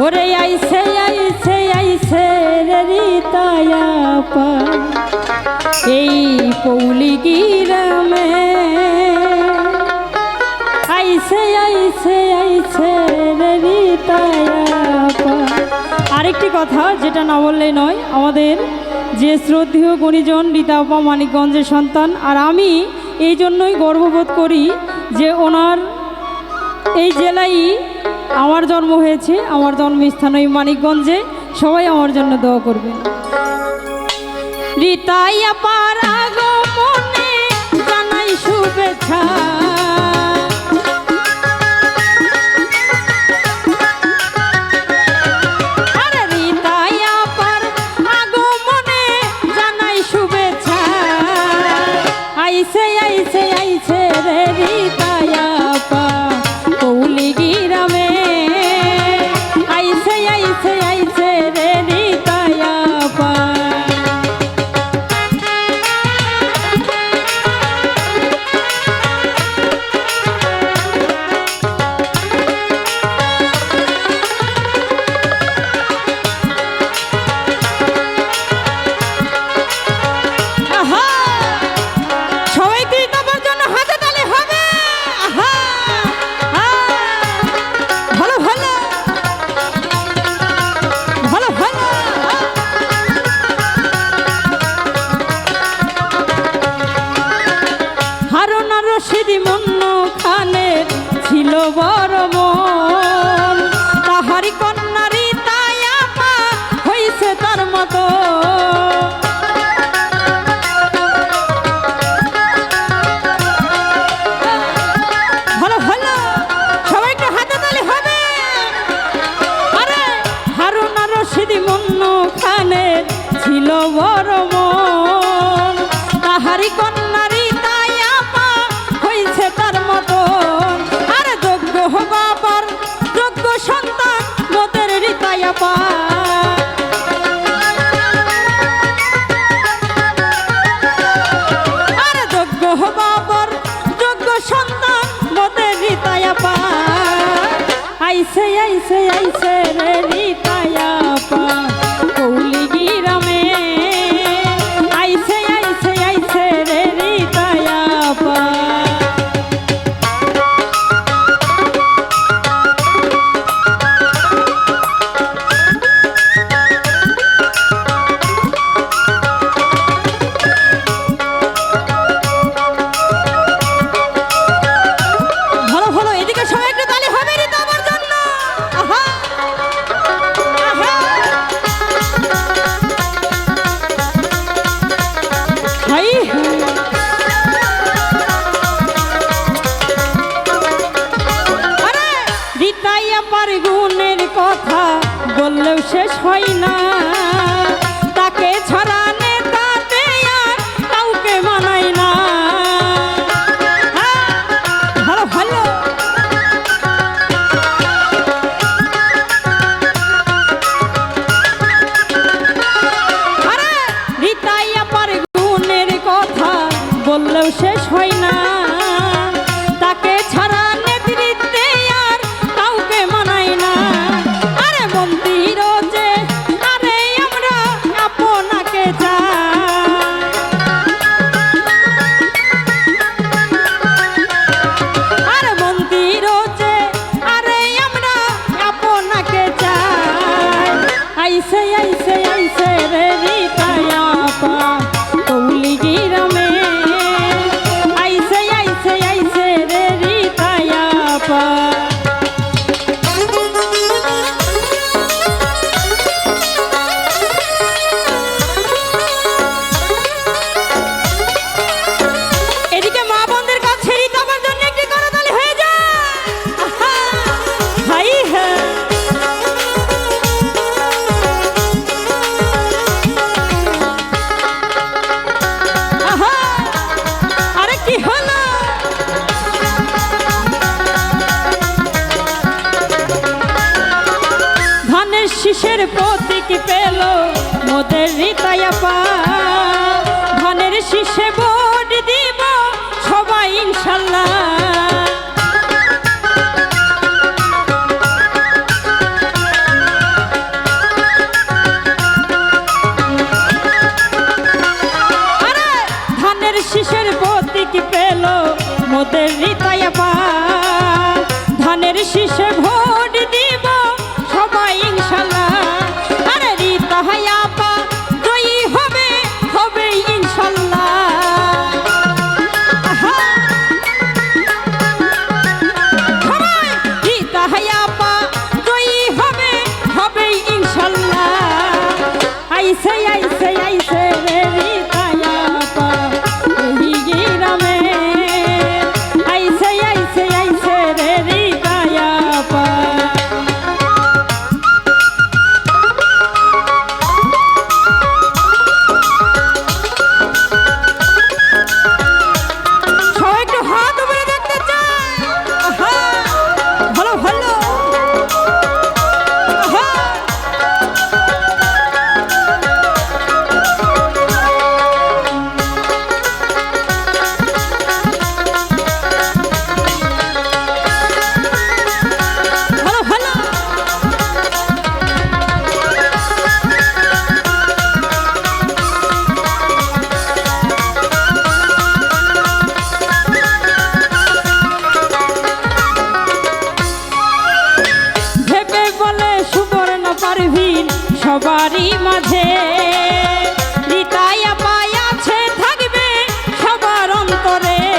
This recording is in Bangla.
ওরে আইসে আইসে আইসে রে পা এই পৌলি গিরামে আইসে আইসে আইসে রে পা আরেকটি কথা যেটা না বললে নয়, আমাদের যে শ্রদ্ধেয় গুণীজন রীতাপা মানিকগঞ্জের সন্তান, আর আমি এই জন্যই গর্ববোধ করি যে ওনার এই জেলায় আমার জন্ম হয়েছে, আমার জন্মস্থান ওই মানিকগঞ্জে, সবাই আমার জন্য দোয়া করবে। সে পারা গো শুভেচ্ছা। আইছে আইছে আইছে রে রীতায়া say, I say, I say. শেষ না। শিশের প্রতীক পেল মোদের রিতায়াপা ধানের শিষে ভোট দিব সবাই ইনশাল্লাহ। পেল মোদের রিতায়াপা ধানের শিশে সবারই মাঝে। রিতায়া পায়াছে থাকবে সবার অন্তরে।